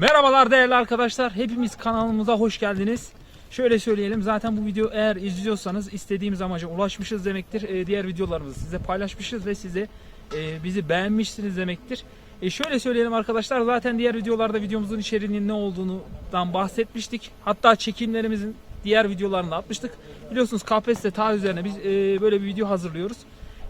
Merhabalar değerli arkadaşlar. Hepimiz kanalımıza hoş geldiniz. Şöyle söyleyelim zaten bu video eğer izliyorsanız istediğimiz amaca ulaşmışız demektir. Ee, diğer videolarımızı size paylaşmışız ve size e, bizi beğenmişsiniz demektir. E, şöyle söyleyelim arkadaşlar zaten diğer videolarda videomuzun içeriğinin ne olduğundan bahsetmiştik. Hatta çekimlerimizin diğer videolarını atmıştık. Biliyorsunuz KPSS ta üzerine biz e, böyle bir video hazırlıyoruz.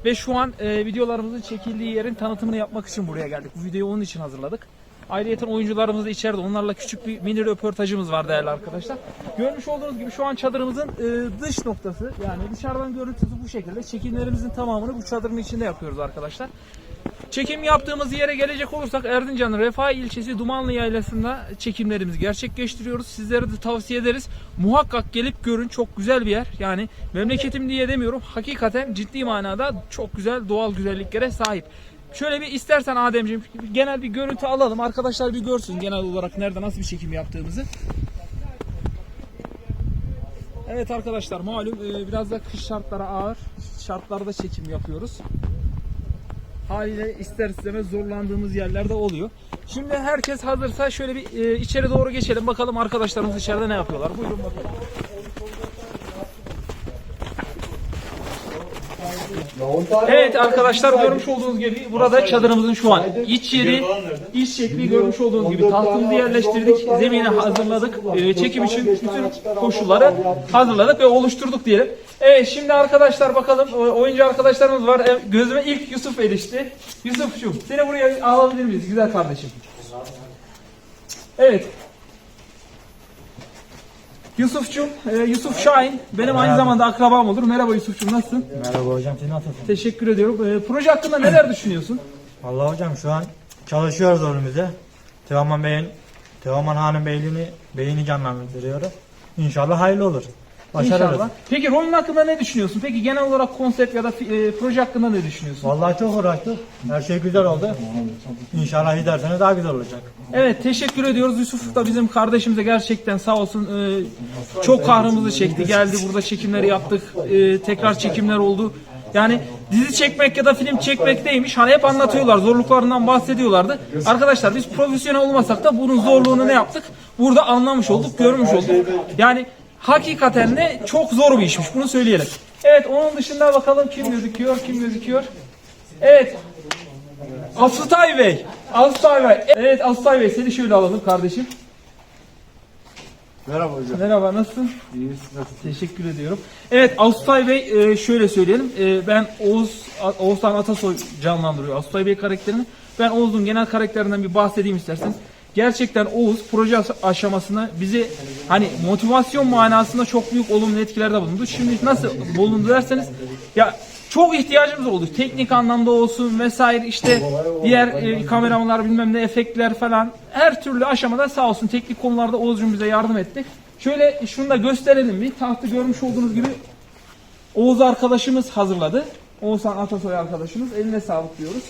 Ve şu an e, videolarımızın çekildiği yerin tanıtımını yapmak için buraya geldik. Bu videoyu onun için hazırladık. Ayrıca oyuncularımız da içeride. Onlarla küçük bir mini röportajımız var değerli arkadaşlar. Görmüş olduğunuz gibi şu an çadırımızın e, dış noktası yani dışarıdan görüntüsü bu şekilde. Çekimlerimizin tamamını bu çadırın içinde yapıyoruz arkadaşlar. Çekim yaptığımız yere gelecek olursak Erzincan'ın Refah ilçesi Dumanlı Yaylası'nda çekimlerimizi gerçekleştiriyoruz. Sizlere de tavsiye ederiz. Muhakkak gelip görün. Çok güzel bir yer. Yani memleketim diye demiyorum. Hakikaten ciddi manada çok güzel doğal güzelliklere sahip. Şöyle bir istersen Ademciğim genel bir görüntü alalım. Arkadaşlar bir görsün genel olarak nerede nasıl bir çekim yaptığımızı. Evet arkadaşlar malum e, biraz da kış şartları ağır. Şartlarda çekim yapıyoruz haliyle ister istemez zorlandığımız yerlerde oluyor. Şimdi herkes hazırsa şöyle bir e, içeri doğru geçelim bakalım arkadaşlarımız içeride ne yapıyorlar. Buyurun bakalım. Evet arkadaşlar görmüş olduğunuz gibi burada çadırımızın şu an iç yeri, iç şekli görmüş olduğunuz gibi tahtımızı yerleştirdik, zemini hazırladık, e, çekim için bütün koşulları hazırladık ve oluşturduk diyelim. Evet şimdi arkadaşlar bakalım oyuncu arkadaşlarımız var. E, Gözüme ilk Yusuf erişti. Yusuf'cum seni buraya alabilir miyiz güzel kardeşim? Evet. Yusuf'cum, e, Yusuf Şahin benim aynı zamanda akrabam olur. Merhaba Yusuf'cum nasılsın? Merhaba hocam, siz nasılsınız? Teşekkür ediyorum. E, proje hakkında neler düşünüyorsun? Vallahi hocam şu an çalışıyoruz önümüzde. Teoman Bey'in, Teoman Han'ın beyliğini, beyini canlandırıyoruz. İnşallah hayırlı olur. Başarırız. İnşallah. Peki rolün hakkında ne düşünüyorsun? Peki genel olarak konsept ya da e, proje hakkında ne düşünüyorsun? Vallahi çok uğraştık. Her şey güzel oldu. İnşallah giderseniz daha güzel olacak. Evet teşekkür ediyoruz. Yusuf da bizim kardeşimize gerçekten sağ olsun e, çok kahrımızı çekti. Geldi burada çekimleri yaptık. E, tekrar çekimler oldu. Yani dizi çekmek ya da film çekmek neymiş? Hani hep anlatıyorlar. Zorluklarından bahsediyorlardı. Arkadaşlar biz profesyonel olmasak da bunun zorluğunu ne yaptık? Burada anlamış olduk, görmüş olduk. Yani hakikaten de çok zor bir işmiş. Bunu söyleyelim. Evet onun dışında bakalım kim gözüküyor, kim gözüküyor. Evet Asutay Bey. Asutay Bey. Evet Asutay Bey seni şöyle alalım kardeşim. Merhaba hocam. Merhaba nasılsın? İyiyiz. Nasılsın? Teşekkür ediyorum. Evet Asutay Bey e, şöyle söyleyelim. E, Ben Oğuz Oğuzhan Atasoy canlandırıyor Asutay Bey karakterini. Ben Oğuz'un genel karakterinden bir bahsedeyim isterseniz. Gerçekten Oğuz proje as- aşamasında bizi hani motivasyon manasında çok büyük olumlu etkilerde bulundu. Şimdi nasıl bulundu derseniz ya çok ihtiyacımız oldu. Teknik anlamda olsun vesaire işte diğer e, kameramanlar bilmem ne efektler falan her türlü aşamada sağ olsun teknik konularda Oğuz'cum bize yardım etti. Şöyle şunu da gösterelim bir. Tahtı görmüş olduğunuz gibi Oğuz arkadaşımız hazırladı. Oğuzhan Atasoy arkadaşımız. Eline sağlık diyoruz.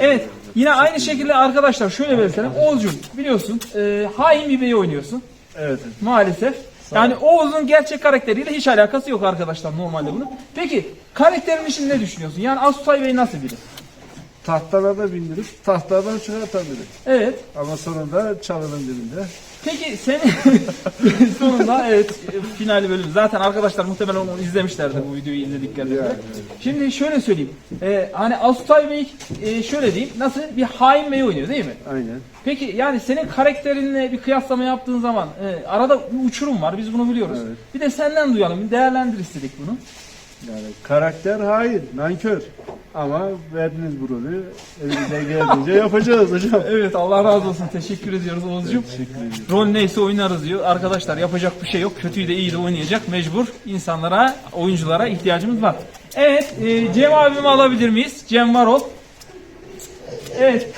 Evet. Yine aynı şekilde arkadaşlar şöyle belirtelim. Oğuz'cum biliyorsun e, hain bir beyi oynuyorsun. Evet. Maalesef. Yani Oğuz'un gerçek karakteriyle hiç alakası yok arkadaşlar normalde bunun. Peki karakterin için ne düşünüyorsun? Yani Asutay Bey nasıl biri? Tahtalarda bindirip tahtadan çıkartan biri. Evet. Ama sonunda çalının dibinde. Peki senin sonunda evet final bölüm. Zaten arkadaşlar muhtemelen onu izlemişlerdir bu videoyu izlediklerinde. Şimdi şöyle söyleyeyim. Ee, hani Asutay Bey e, şöyle diyeyim. Nasıl bir hain bey oynuyor değil mi? Aynen. Peki yani senin karakterinle bir kıyaslama yaptığın zaman e, arada bir uçurum var. Biz bunu biliyoruz. Evet. Bir de senden duyalım. Bir değerlendir istedik bunu. Yani karakter hain, nankör. Ama verdiniz bu rolü. Elimizden geldiğince yapacağız hocam. Evet Allah razı olsun. Teşekkür ediyoruz Oğuzcuğum. Teşekkür ederim. Rol neyse oynarız diyor. Arkadaşlar yapacak bir şey yok. Kötüyü de iyi de oynayacak. Mecbur insanlara, oyunculara ihtiyacımız var. Evet, e, Cem abimi alabilir miyiz? Cem Varol. Evet,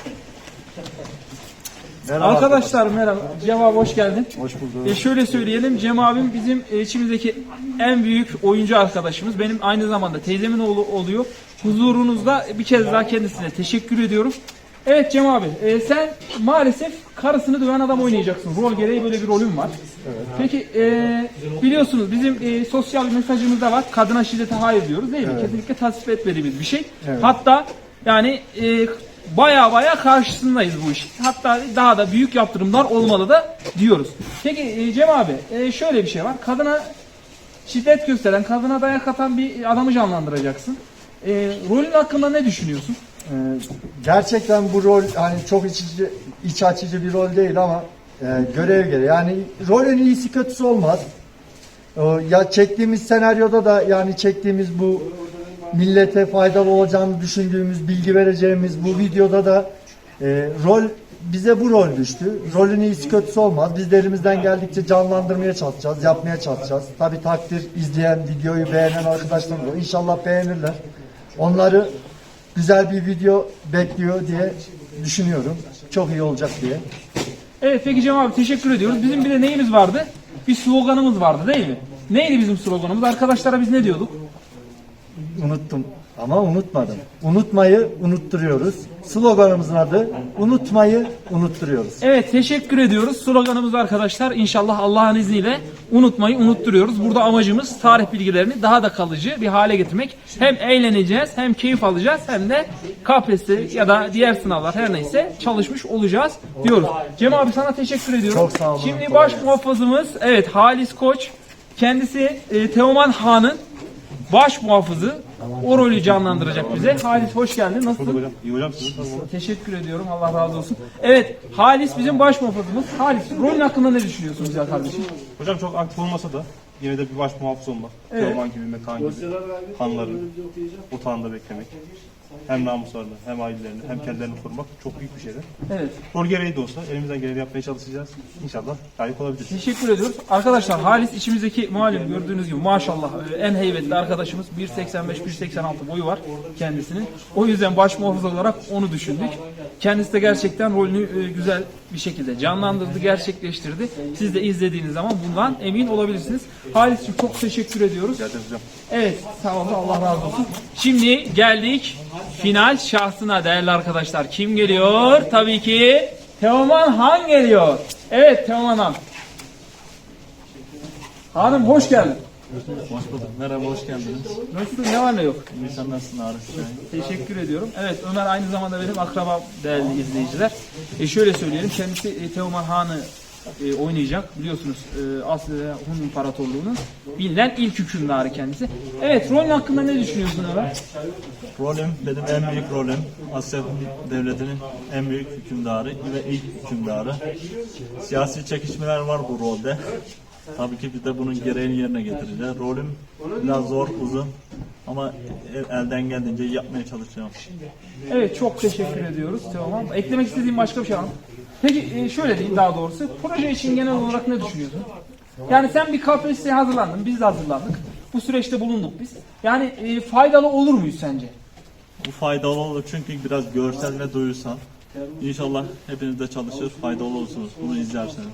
Merhaba arkadaşlar merhaba. Cem abi hoş geldin. Hoş bulduk. E şöyle söyleyelim, Cem abim bizim e, içimizdeki en büyük oyuncu arkadaşımız. Benim aynı zamanda teyzemin oğlu oluyor. Huzurunuzda bir kez daha kendisine teşekkür ediyorum. Evet Cem abi, e, sen maalesef karısını döven adam oynayacaksın. Rol gereği böyle bir rolün var. Peki e, biliyorsunuz bizim e, sosyal mesajımızda var. Kadına şiddete hayır diyoruz değil mi? Kesinlikle tasvip etmediğimiz bir şey. Hatta yani e, baya baya karşısındayız bu işin. Hatta daha da büyük yaptırımlar olmalı da diyoruz. Peki e, Cem abi e, şöyle bir şey var. Kadına şiddet gösteren, kadına dayak atan bir adamı canlandıracaksın. E, rolün hakkında ne düşünüyorsun? Ee, gerçekten bu rol hani çok iç, içi- iç açıcı bir rol değil ama e, görev gereği. Yani rolün iyisi kötüsü olmaz. O, ya çektiğimiz senaryoda da yani çektiğimiz bu millete faydalı olacağını düşündüğümüz, bilgi vereceğimiz bu videoda da e, rol bize bu rol düştü. Rolün iyisi kötüsü olmaz. Biz de elimizden geldikçe canlandırmaya çalışacağız, yapmaya çalışacağız. Tabi takdir izleyen, videoyu beğenen arkadaşlarımız var. İnşallah beğenirler. Onları güzel bir video bekliyor diye düşünüyorum. Çok iyi olacak diye. Evet peki Cem abi teşekkür ediyoruz. Bizim bir de neyimiz vardı? Bir sloganımız vardı değil mi? Neydi bizim sloganımız? Arkadaşlara biz ne diyorduk? Unuttum ama unutmadım. Unutmayı unutturuyoruz. Sloganımızın adı unutmayı unutturuyoruz. Evet teşekkür ediyoruz. Sloganımız arkadaşlar inşallah Allah'ın izniyle unutmayı unutturuyoruz. Burada amacımız tarih bilgilerini daha da kalıcı bir hale getirmek. Hem eğleneceğiz hem keyif alacağız hem de KPSS ya da diğer sınavlar her neyse çalışmış olacağız diyoruz. Cem abi sana teşekkür ediyorum. Çok sağ olun. Şimdi baş muhafızımız evet Halis Koç. Kendisi e, Teoman Han'ın baş muhafızı. O rolü canlandıracak bize. Halis hoş geldin. Nasılsın? Hocam, iyi hocam siz nasılsınız? Teşekkür ediyorum. Allah razı olsun. Evet, Halis bizim baş muhafızımız. Halis, rolün hakkında ne düşünüyorsun güzel kardeşim? Hocam çok aktif olmasa da yine de bir baş muhafız olmak. Evet. Teoman gibi, Mekan gibi. Hanların otağında beklemek. Hem namuslarını, hem ailelerini, hem kendilerini korumak çok büyük bir şeydir. Evet, Rol gereği de olsa elimizden geleni yapmaya çalışacağız. İnşallah layık olabiliriz. teşekkür ediyoruz. Arkadaşlar Halis içimizdeki malum gördüğünüz gibi maşallah e, en heybetli arkadaşımız 1.85-1.86 boyu var kendisinin. O yüzden baş muhafız olarak onu düşündük. Kendisi de gerçekten rolünü e, güzel bir şekilde canlandırdı, gerçekleştirdi. Siz de izlediğiniz zaman bundan emin olabilirsiniz. Halis'ciğim çok teşekkür ediyoruz. Evet sağ olun Allah razı olsun. Şimdi geldik final şahsına değerli arkadaşlar. Kim geliyor? Tabii ki Teoman Han geliyor. Evet Teoman Han. Hanım hoş geldin. Hoş bulduk. Merhaba, hoş geldiniz. Nasılsın? Ne var ne yok? İnsan nasılsın Arif? Teşekkür ediyorum. Evet Ömer aynı zamanda benim akrabam değerli izleyiciler. E şöyle söyleyelim kendisi e, Teoman Han'ı e, oynayacak. Biliyorsunuz e, Asya Hun İmparatorluğu'nun bilinen ilk hükümdarı kendisi. Evet rolün hakkında ne düşünüyorsun Ömer? Rolüm, benim en büyük rolüm Asya Devleti'nin en büyük hükümdarı ve ilk hükümdarı. Siyasi çekişmeler var bu rolde. Tabii ki biz de bunun gereğini yerine getireceğiz. Rolüm biraz zor, uzun ama el- elden geldiğince yapmaya çalışacağım. Evet çok teşekkür ediyoruz Teoman. Eklemek istediğim başka bir şey var mı? Peki e, şöyle diyeyim daha doğrusu. Proje için genel olarak ne düşünüyorsun? Yani sen bir KPSS'ye hazırlandın, biz de hazırlandık. Bu süreçte bulunduk biz. Yani e, faydalı olur muyuz sence? Bu faydalı olur çünkü biraz görsel ve duyusal. İnşallah hepiniz de çalışır, faydalı olursunuz. Bunu izlerseniz.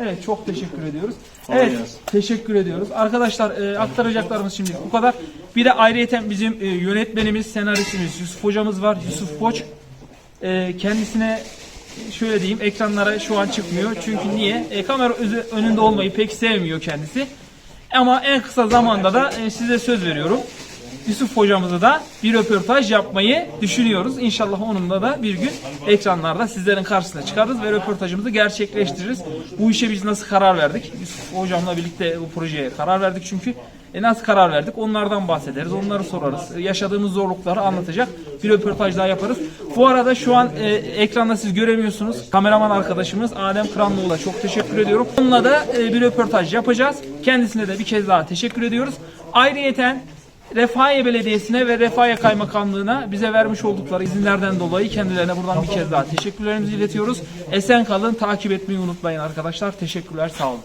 Evet çok teşekkür ediyoruz. Evet teşekkür ediyoruz. Arkadaşlar e, aktaracaklarımız şimdi bu kadar. Bir de ayrıyeten bizim e, yönetmenimiz, senaristimiz Yusuf hocamız var. Yusuf Koç. E, kendisine şöyle diyeyim ekranlara şu an çıkmıyor. Çünkü niye? E, kamera özü- önünde olmayı pek sevmiyor kendisi. Ama en kısa zamanda da e, size söz veriyorum. Yusuf hocamızı da bir röportaj yapmayı düşünüyoruz. İnşallah onunla da bir gün ekranlarda sizlerin karşısına çıkarız ve röportajımızı gerçekleştiririz. Bu işe biz nasıl karar verdik? Yusuf hocamla birlikte bu projeye karar verdik çünkü. E nasıl karar verdik? Onlardan bahsederiz, onları sorarız. E, yaşadığımız zorlukları anlatacak bir röportaj daha yaparız. Bu arada şu an e, ekranda siz göremiyorsunuz. Kameraman arkadaşımız Adem Kıranlıoğlu'na çok teşekkür ediyorum. Onunla da e, bir röportaj yapacağız. Kendisine de bir kez daha teşekkür ediyoruz. Ayrıyeten Refahiye Belediyesi'ne ve Refahiye Kaymakamlığı'na bize vermiş oldukları izinlerden dolayı kendilerine buradan bir kez daha teşekkürlerimizi iletiyoruz. Esen kalın, takip etmeyi unutmayın arkadaşlar. Teşekkürler, sağ olun.